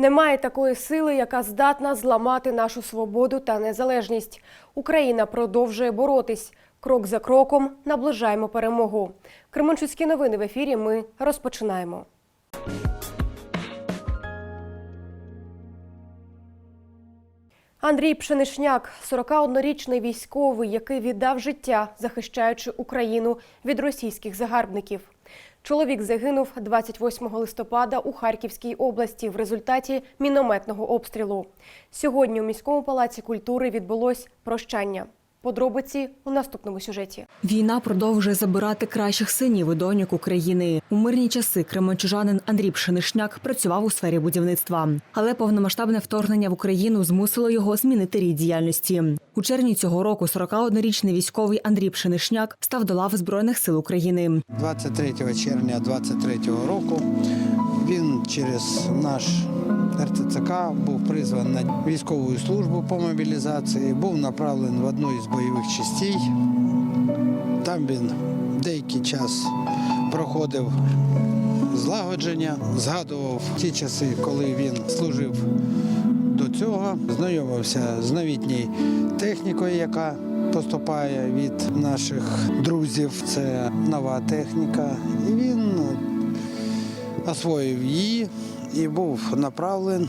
Немає такої сили, яка здатна зламати нашу свободу та незалежність. Україна продовжує боротись. Крок за кроком наближаємо перемогу. Кременчуцькі новини в ефірі. Ми розпочинаємо. Андрій Пшенишняк, 41-річний військовий, який віддав життя, захищаючи Україну від російських загарбників. Чоловік загинув 28 листопада у Харківській області в результаті мінометного обстрілу. Сьогодні у міському палаці культури відбулось прощання. Подробиці у наступному сюжеті. Війна продовжує забирати кращих синів і доньок України. У мирні часи кременчужанин Андрій Пшенишняк працював у сфері будівництва, але повномасштабне вторгнення в Україну змусило його змінити рід діяльності. У червні цього року 41-річний військовий Андрій Пшенишняк став до лав збройних сил України. 23 червня 23 року через наш РТЦК був призваний на військову службу по мобілізації, був направлений в одну із бойових частей. Там він деякий час проходив злагодження, згадував ті часи, коли він служив до цього, знайомився з новітньою технікою, яка поступає від наших друзів. Це нова техніка. І він освоїв її і був направлений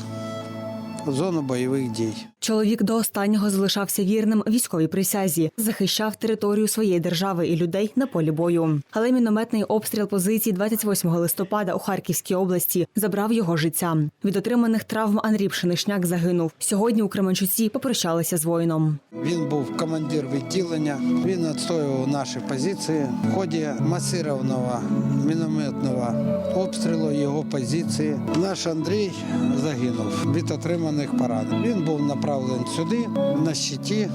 в зону бойових дій. Чоловік до останнього залишався вірним військовій присязі, захищав територію своєї держави і людей на полі бою. Але мінометний обстріл позицій 28 листопада у Харківській області забрав його життя. Від отриманих травм Андрій Пшенишняк загинув. Сьогодні у Кременчуці попрощалися з воїном. Він був командир відділення. Він відстоював наші позиції. В ході масированого мінометного обстрілу його позиції. Наш Андрій загинув від отриманих поранень. Він був направлений сюди на щиті.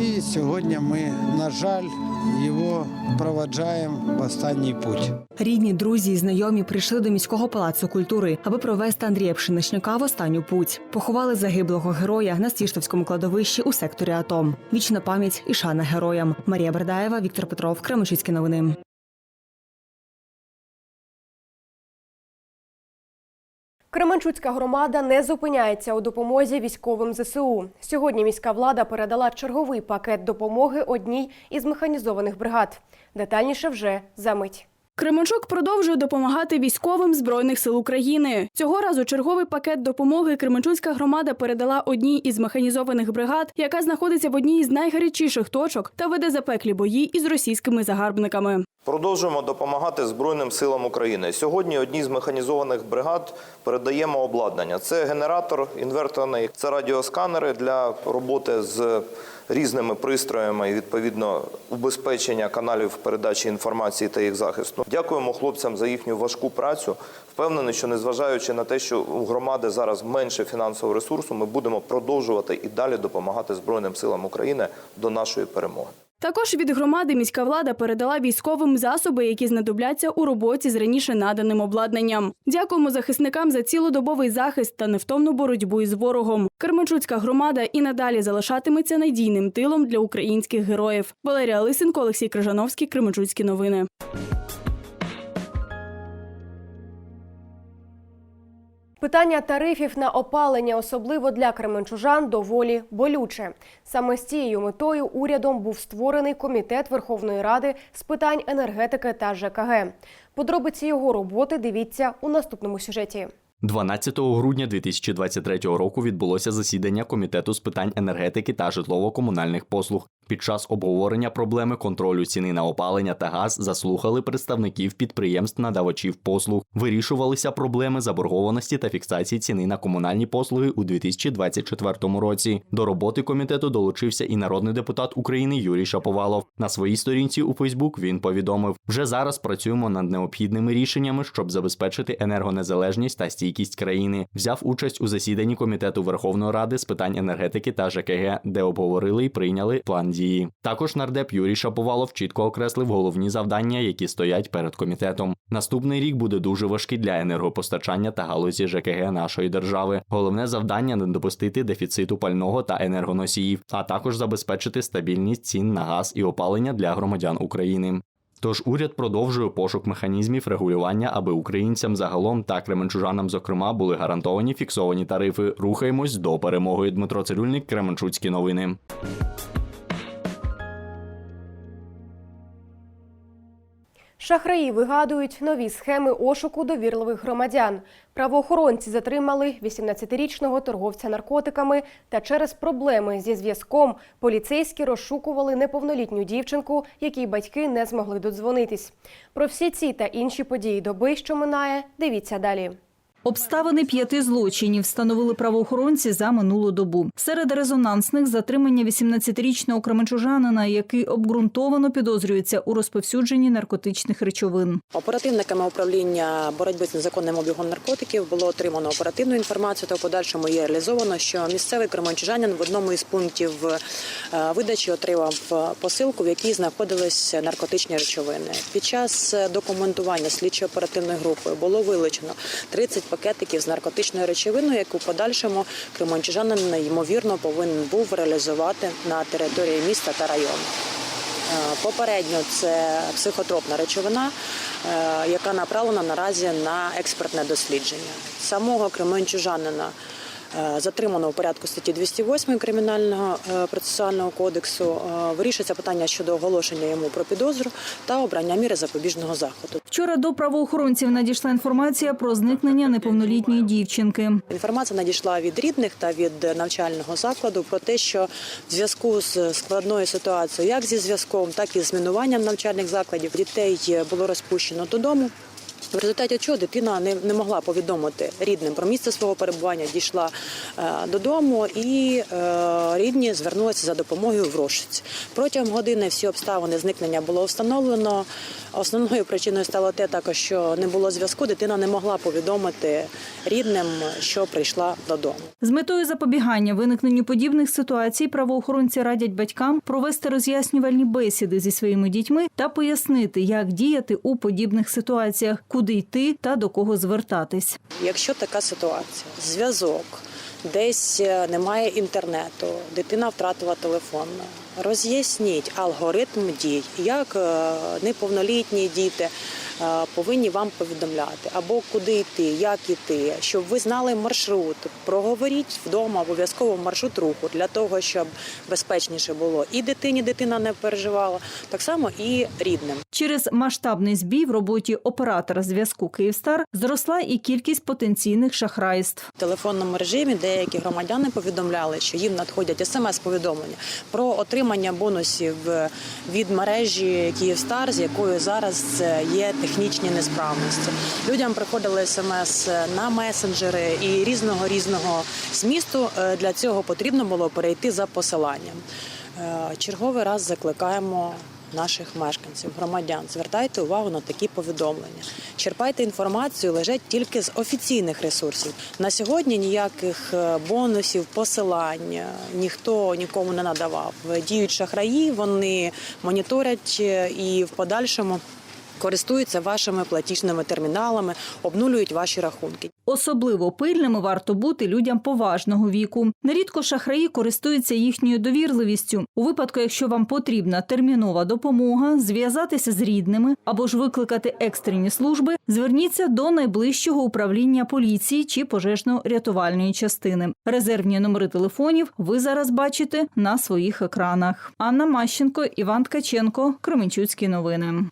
І сьогодні ми, на жаль, його проваджаємо в останній путь. Рідні, друзі і знайомі прийшли до міського палацу культури, аби провести Андрія Пшеничняка в останню путь. Поховали загиблого героя на Свіштовському кладовищі у секторі АТО. Вічна пам'ять і шана героям. Марія Бердаєва, Віктор Петров, Кременчуцькі новини. Кременчуцька громада не зупиняється у допомозі військовим ЗСУ. Сьогодні міська влада передала черговий пакет допомоги одній із механізованих бригад. Детальніше вже за мить. Кременчук продовжує допомагати військовим збройних сил України. Цього разу черговий пакет допомоги Кременчуцька громада передала одній із механізованих бригад, яка знаходиться в одній із найгарячіших точок та веде запеклі бої із російськими загарбниками. Продовжуємо допомагати Збройним силам України. Сьогодні одній з механізованих бригад передаємо обладнання. Це генератор інверторний, це радіосканери для роботи з різними пристроями і відповідно убезпечення каналів передачі інформації та їх захисту. Дякуємо хлопцям за їхню важку працю. Впевнений, що незважаючи на те, що у громади зараз менше фінансового ресурсу, ми будемо продовжувати і далі допомагати Збройним силам України до нашої перемоги. Також від громади міська влада передала військовим засоби, які знадобляться у роботі з раніше наданим обладнанням. Дякуємо захисникам за цілодобовий захист та невтомну боротьбу із ворогом. Керманчуцька громада і надалі залишатиметься надійним тилом для українських героїв. Валерія Лисенко, Олексій Крижановський, Кременчуцькі новини. Питання тарифів на опалення, особливо для кременчужан, доволі болюче. Саме з цією метою урядом був створений комітет Верховної Ради з питань енергетики та ЖКГ. Подробиці його роботи дивіться у наступному сюжеті. 12 грудня 2023 року відбулося засідання комітету з питань енергетики та житлово-комунальних послуг. Під час обговорення проблеми контролю ціни на опалення та газ заслухали представників підприємств надавачів послуг. Вирішувалися проблеми заборгованості та фіксації ціни на комунальні послуги у 2024 році. До роботи комітету долучився і народний депутат України Юрій Шаповалов. На своїй сторінці у Фейсбук він повідомив: вже зараз працюємо над необхідними рішеннями, щоб забезпечити енергонезалежність та стійкість країни. Взяв участь у засіданні комітету Верховної Ради з питань енергетики та ЖКГ, де обговорили і прийняли план дії. Також нардеп Юрій Шаповалов чітко окреслив головні завдання, які стоять перед комітетом. Наступний рік буде дуже важкий для енергопостачання та галузі ЖКГ нашої держави. Головне завдання не допустити дефіциту пального та енергоносіїв, а також забезпечити стабільність цін на газ і опалення для громадян України. Тож уряд продовжує пошук механізмів регулювання, аби українцям загалом та кременчужанам, зокрема, були гарантовані фіксовані тарифи. Рухаємось до перемоги. Дмитро Цирюльник, Кременчуцькі новини. Шахраї вигадують нові схеми ошуку довірливих громадян. Правоохоронці затримали 18-річного торговця наркотиками. Та через проблеми зі зв'язком поліцейські розшукували неповнолітню дівчинку, якій батьки не змогли додзвонитись. Про всі ці та інші події доби, що минає, дивіться далі. Обставини п'яти злочинів встановили правоохоронці за минулу добу. Серед резонансних затримання 18-річного кременчужанина, який обґрунтовано підозрюється у розповсюдженні наркотичних речовин. Оперативниками управління боротьби з незаконним обігом наркотиків було отримано оперативну інформацію. Та в подальшому є реалізовано, що місцевий кременчужанин в одному із пунктів е, видачі отримав посилку, в якій знаходились наркотичні речовини. Під час е, документування слідчо-оперативної групи було вилучено 30 пакетиків з наркотичною речовиною, яку подальшому кременчужанин ймовірно повинен був реалізувати на території міста та району. Е, Попередньо це психотропна речовина, е, яка направлена наразі на експертне дослідження. Самого кременчужанина е, затримано у порядку статті 208 кримінального е, процесуального кодексу. Е, Вирішується питання щодо оголошення йому про підозру та обрання міри запобіжного заходу. Вчора до правоохоронців надійшла інформація про зникнення неповнолітньої дівчинки. Інформація надійшла від рідних та від навчального закладу про те, що в зв'язку з складною ситуацією, як зі зв'язком, так і з змінуванням навчальних закладів, дітей було розпущено додому. В результаті чого дитина не, не могла повідомити рідним про місце свого перебування, дійшла е, додому, і е, рідні звернулися за допомогою в розшуці. Протягом години всі обставини зникнення було встановлено. Основною причиною стало те, також що не було зв'язку. Дитина не могла повідомити рідним, що прийшла додому. З метою запобігання виникненню подібних ситуацій правоохоронці радять батькам провести роз'яснювальні бесіди зі своїми дітьми та пояснити, як діяти у подібних ситуаціях, куди йти та до кого звертатись. Якщо така ситуація, зв'язок, десь е, немає інтернету, дитина втратила телефон, роз'ясніть алгоритм дій, як е, неповнолітні діти е, повинні вам повідомляти, або куди йти, як іти, щоб ви знали маршрут. Проговоріть вдома обов'язково маршрут руху для того, щоб безпечніше було і дитині, дитина не переживала, так само і рідним. Через масштабний збій в роботі оператора зв'язку Київстар зросла і кількість потенційних шахрайств. В телефонному режимі деякі громадяни повідомляли, що їм надходять смс-повідомлення про отримання бонусів від мережі Київстар, з якою зараз є технічні несправності. Людям приходили смс на месенджери і різного різного змісту. Е, Для цього потрібно було перейти за посиланням. Е, Черговий раз закликаємо. Наших мешканців, громадян, звертайте увагу на такі повідомлення. Черпайте інформацію лежать тільки з офіційних ресурсів. На сьогодні ніяких е, бонусів, посилань е, ніхто нікому не надавав. Діють шахраї, вони моніторять е, і в подальшому користуються вашими платіжними терміналами, обнулюють ваші рахунки. Особливо пильними варто бути людям поважного віку. Нерідко шахраї користуються їхньою довірливістю. У випадку, якщо вам потрібна термінова допомога, зв'язатися з рідними або ж викликати екстрені служби, зверніться до найближчого управління поліції чи пожежно-рятувальної частини. Резервні номери телефонів ви зараз бачите на своїх екранах. Анна Мащенко, Іван Ткаченко, Кременчуцькі новини.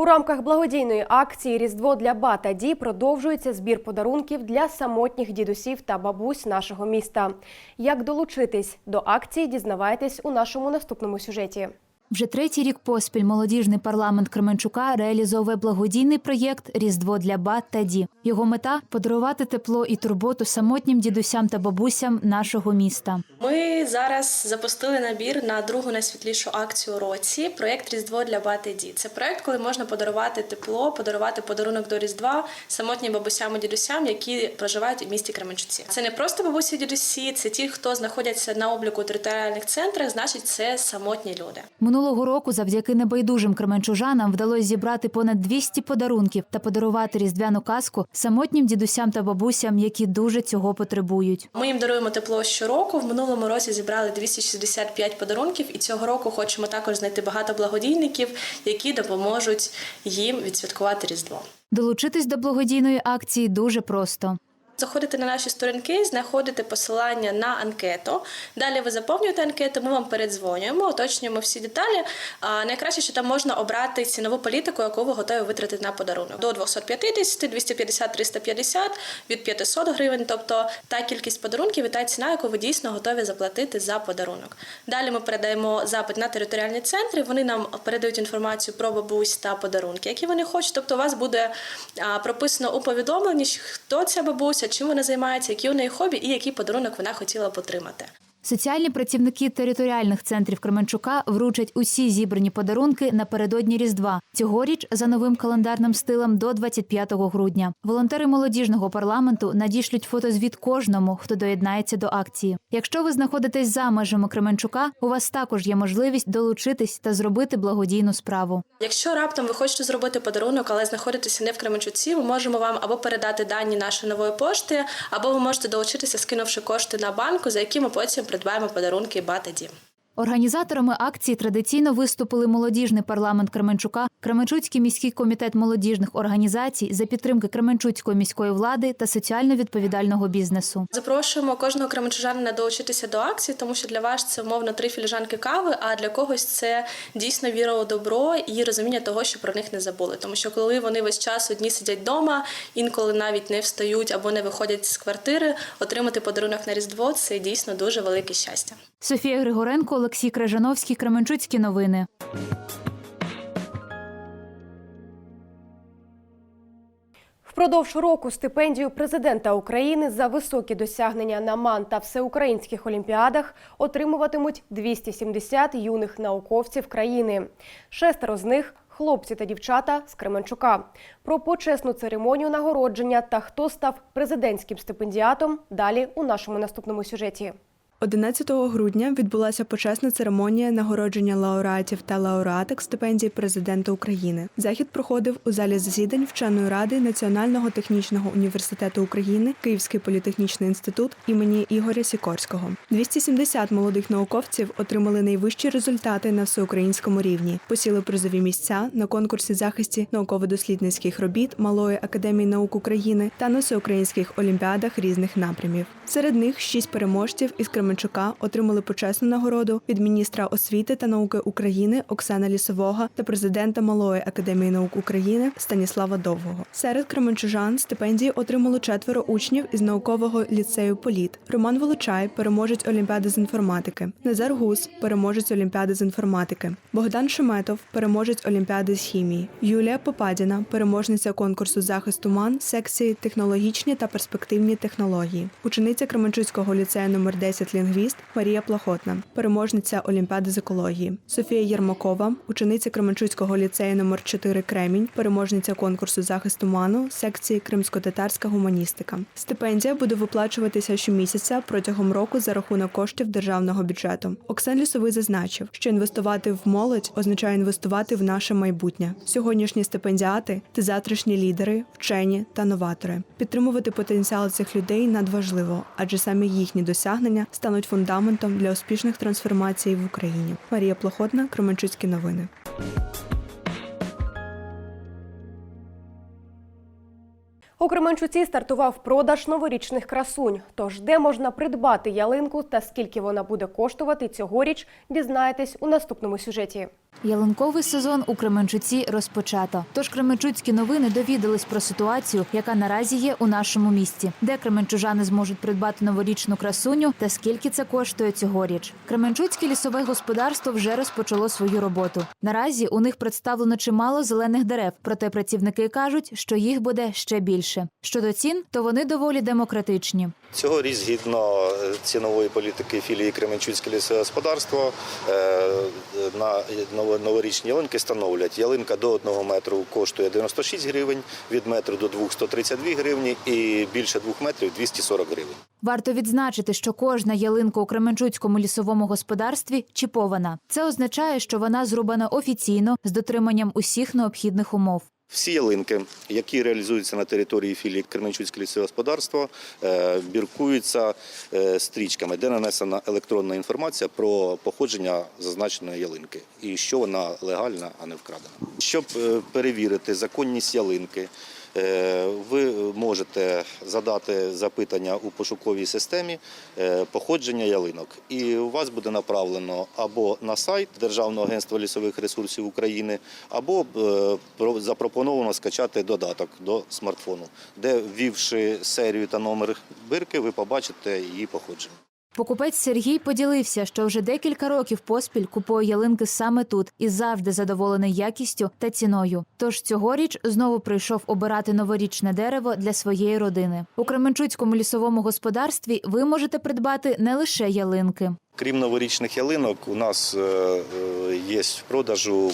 У рамках благодійної акції Різдво для ба та ді продовжується збір подарунків для самотніх дідусів та бабусь нашого міста. Як долучитись до акції, дізнавайтесь у нашому наступному сюжеті. Вже третій рік поспіль молодіжний парламент Кременчука реалізовує благодійний проєкт Різдво для бат та ді. Його мета подарувати тепло і турботу самотнім дідусям та бабусям нашого міста. Ми зараз запустили набір на другу найсвітлішу акцію році. Проєкт Різдво для бати ді. Це проєкт, коли можна подарувати тепло, подарувати подарунок до Різдва самотнім бабусям і дідусям, які проживають у місті Кременчуці. Це не просто бабусі і дідусі, це ті, хто знаходяться на обліку у територіальних центрах, значить, це самотні люди. Минулого року завдяки небайдужим кременчужанам вдалося зібрати понад 200 подарунків та подарувати різдвяну казку самотнім дідусям та бабусям, які дуже цього потребують. Ми їм даруємо тепло щороку. В минулому році зібрали 265 подарунків, і цього року хочемо також знайти багато благодійників, які допоможуть їм відсвяткувати Різдво. Долучитись до благодійної акції дуже просто. Заходите на наші сторінки, знаходите посилання на анкету. Далі ви заповнюєте анкету, ми вам передзвонюємо, уточнюємо всі деталі. А найкраще, що там можна обрати цінову політику, яку ви готові витратити на подарунок. До 250, 250, 350, від 500 гривень, тобто та кількість подарунків і та ціна, яку ви дійсно готові заплатити за подарунок. Далі ми передаємо запит на територіальні центри. Вони нам передають інформацію про бабусь та подарунки, які вони хочуть. Тобто, у вас буде прописано у повідомленні, хто ця бабуся, чим вона займається, які у неї хобі і який подарунок вона хотіла б отримати. Соціальні працівники територіальних центрів Кременчука вручать усі зібрані подарунки напередодні Різдва. Цьогоріч за новим календарним стилем до 25 грудня. Волонтери молодіжного парламенту надішлють фотозвіт кожному, хто доєднається до акції. Якщо ви знаходитесь за межами Кременчука, у вас також є можливість долучитись та зробити благодійну справу. Якщо раптом ви хочете зробити подарунок, але знаходитеся не в Кременчуці, ми можемо вам або передати дані нашої нової пошти, або ви можете долучитися, скинувши кошти на банку, за які ми потім придбаємо подарунки бати Дім. Організаторами акції традиційно виступили молодіжний парламент Кременчука, Кременчуцький міський комітет молодіжних організацій за підтримки Кременчуцької міської влади та соціально відповідального бізнесу. Запрошуємо кожного кременчужанина долучитися до акції, тому що для вас це умовно три філіжанки кави, а для когось це дійсно віра у добро і розуміння того, що про них не забули. Тому що коли вони весь час одні сидять вдома, інколи навіть не встають або не виходять з квартири, отримати подарунок на різдво це дійсно дуже велике щастя. Софія Григоренко, Олексій Крижановський, Кременчуцькі новини. Впродовж року стипендію президента України за високі досягнення на МАН та всеукраїнських олімпіадах отримуватимуть 270 юних науковців країни. Шестеро з них хлопці та дівчата з Кременчука. Про почесну церемонію нагородження та хто став президентським стипендіатом далі у нашому наступному сюжеті. 11 грудня відбулася почесна церемонія нагородження лауреатів та лауреаток стипендії президента України. Захід проходив у залі засідань вченої ради Національного технічного університету України, Київський політехнічний інститут імені Ігоря Сікорського. 270 молодих науковців отримали найвищі результати на всеукраїнському рівні, посіли призові місця на конкурсі захисті науково-дослідницьких робіт Малої академії наук України та на всеукраїнських олімпіадах різних напрямів. Серед них шість переможців із Кременчука отримали почесну нагороду від міністра освіти та науки України Оксана Лісового та президента Малої академії наук України Станіслава Довгого. Серед кременчужан стипендії отримало четверо учнів із наукового ліцею Політ. Роман Волочай, переможець Олімпіади з інформатики, Назар Гус, переможець Олімпіади з інформатики, Богдан Шеметов, переможець Олімпіади з хімії, Юлія Попадіна, переможниця конкурсу захисту МАН секції технологічні та перспективні технології, учениця Кременчуцького ліцею номер 10 лінгвіст Марія Плахотна, переможниця Олімпіади з екології, Софія Єрмакова, учениця Кременчуцького ліцею номер 4 Кремінь, переможниця конкурсу захисту МАНу секції Кримсько-татарська гуманістика. Стипендія буде виплачуватися щомісяця протягом року за рахунок коштів державного бюджету. Оксан Лісовий зазначив, що інвестувати в молодь означає інвестувати в наше майбутнє. Сьогоднішні стипендіати це завтрашні лідери, вчені та новатори. Підтримувати потенціал цих людей надважливо, адже саме їхні досягнення стануть фундаментом для успішних трансформацій в Україні. Марія Плохотна, Кременчуцькі новини. У Кременчуці стартував продаж новорічних красунь. Тож де можна придбати ялинку та скільки вона буде коштувати цьогоріч, дізнаєтесь у наступному сюжеті. Ялинковий сезон у Кременчуці розпочато. Тож Кременчуцькі новини довідались про ситуацію, яка наразі є у нашому місті, де кременчужани зможуть придбати новорічну красуню та скільки це коштує цьогоріч. Кременчуцьке лісове господарство вже розпочало свою роботу. Наразі у них представлено чимало зелених дерев, проте працівники кажуть, що їх буде ще більше. Щодо цін, то вони доволі демократичні. Цьогоріч, згідно е, цінової політики філії Кременчуцьке лісогосподарство, е, на новорічні ялинки становлять. Ялинка до 1 метру коштує 96 гривень, від метру до 2 – 132 гривні і більше 2 метрів – 240 гривень. Варто відзначити, що кожна ялинка у Кременчуцькому лісовому господарстві чіпована. Це означає, що вона зрубана офіційно з дотриманням усіх необхідних умов. Всі ялинки, які реалізуються на території філії Кременчуцьке лісове господарство, е, біркуються е, стрічками, де нанесена електронна інформація про походження зазначеної ялинки і що вона легальна, а не вкрадена. Щоб е, перевірити законність ялинки, ви можете задати запитання у пошуковій системі е, походження ялинок, і у вас буде направлено або на сайт Державного агентства лісових ресурсів України, або е, запропоновано скачати додаток до смартфону, де ввівши серію та номер бирки, ви побачите її походження. Покупець Сергій поділився, що вже декілька років поспіль купує ялинки саме тут і завжди задоволений якістю та ціною. Тож цьогоріч знову прийшов обирати новорічне дерево для своєї родини. У Кременчуцькому лісовому господарстві ви можете придбати не лише ялинки. Крім новорічних ялинок, у нас е, е, є в продажу,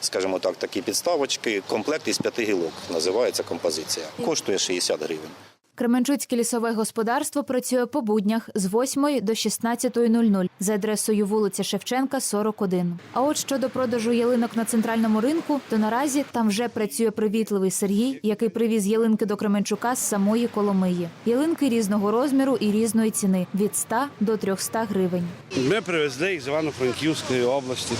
скажімо так, такі підставочки. Комплект із п'яти гілок називається композиція. Коштує 60 гривень. Кременчуцьке лісове господарство працює по буднях з 8 до 16.00 за адресою вулиця Шевченка, 41. А от щодо продажу ялинок на центральному ринку, то наразі там вже працює привітливий Сергій, який привіз ялинки до Кременчука з самої Коломиї. Ялинки різного розміру і різної ціни від 100 до 300 гривень. Ми привезли їх з Івано-Франківської області,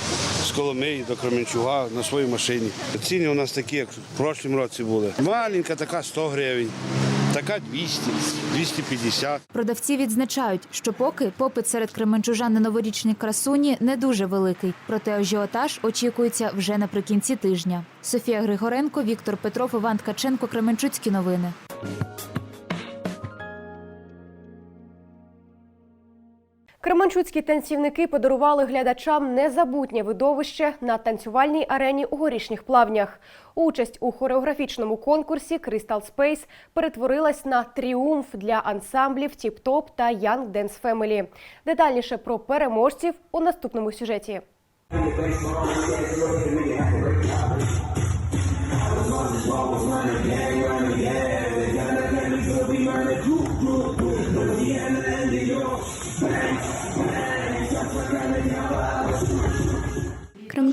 з Коломиї до Кременчуга на своїй машині. Ціни у нас такі, як в прошлому році були. Маленька така 100 гривень, така 200, 250. Продавці відзначають, що поки попит серед кременчужан на новорічні красуні не дуже великий, проте ажіотаж очікується вже наприкінці тижня. Софія Григоренко, Віктор Петров, Іван Ткаченко, Кременчуцькі новини. Кременчуцькі танцівники подарували глядачам незабутнє видовище на танцювальній арені у горішніх плавнях. Участь у хореографічному конкурсі Crystal Space перетворилась на тріумф для ансамблів Тіп-Топ та Young Dance Family. Детальніше про переможців у наступному сюжеті.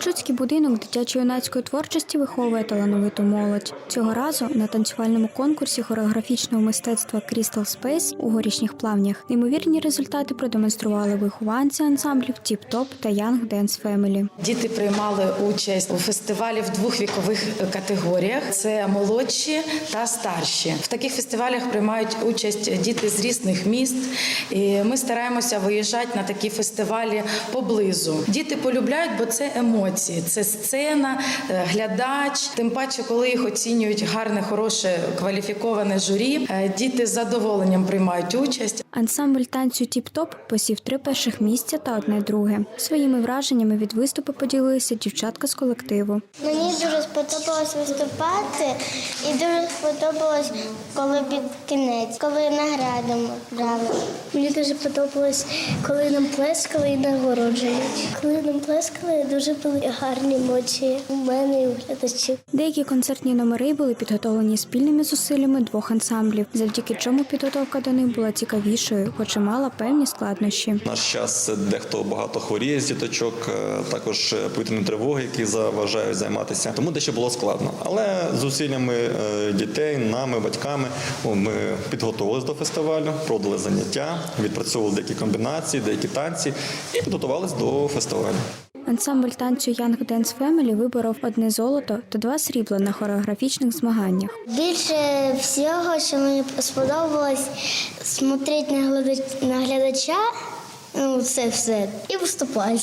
Кремчуцький будинок дитячо-юнацької творчості виховує талановиту молодь. Цього разу на танцювальному конкурсі хореографічного мистецтва Crystal Space у горішніх плавнях неймовірні результати продемонстрували вихованці ансамблів Тіп-Топ та Young Dance Family. Діти приймали участь у фестивалі в двох вікових категоріях: це молодші та старші. В таких фестивалях приймають участь діти з різних міст. І ми стараємося виїжджати на такі фестивалі поблизу. Діти полюбляють, бо це емоції, це сцена, е, глядач. Тим паче, коли їх оцінюють гарне, хороше, кваліфіковане журі. е, Діти з задоволенням приймають участь. Ансамбль танцю Тіп-Топ посів три перших місця та одне друге. Своїми враженнями від виступу поділилися дівчатка з колективу. Мені дуже сподобалось виступати і дуже сподобалось, коли під кінець, коли награду брали. Мені дуже подобалось, коли нам плескали і нагородження. Коли нам плескали, дуже були гарні емоції у мене і у глядачів. Деякі концертні номери були підготовлені спільними зусиллями двох ансамблів, завдяки чому підготовка до них була цікавішою, хоч і мала певні складнощі. Наш час дехто багато хворіє з діточок, е, також е, повітряні тривоги, які заважають займатися. Тому дещо було складно. Але зусиллями е, дітей, нами, батьками, ми підготувалися до фестивалю, проводили заняття, відпрацьовували деякі комбінації, деякі танці і підготувалися до фестивалю. Ансамбль танцю Young Dance Family виборов одне золото та два срібла на хореографічних змаганнях. Більше всього, що мені сподобалось, смотреть на глядача, ну це все, і виступати.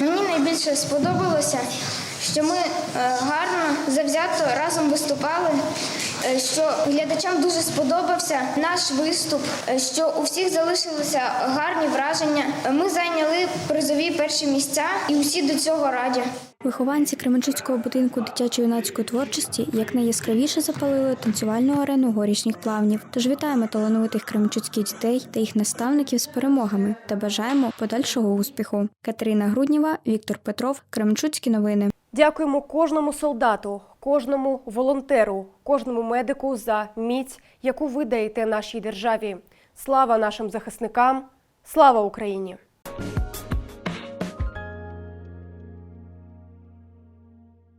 Мені найбільше сподобалося, що ми е, гарно, завзято разом виступали, що глядачам дуже сподобався наш виступ, е, що у всіх залишилися гарні враження. Ми зайняли призові перші місця і усі до цього раді. Вихованці Кременчуцького будинку дитячо-юнацької творчості якнайяскравіше запалили танцювальну арену горішніх плавнів. Тож вітаємо талановитих кременчуцьких дітей та їх наставників з перемогами та бажаємо подальшого успіху. Катерина Грудніва, Віктор Петров, Кременчуцькі новини. Дякуємо кожному солдату, кожному волонтеру, кожному медику за міць, яку ви даєте нашій державі. Слава нашим захисникам! Слава Україні!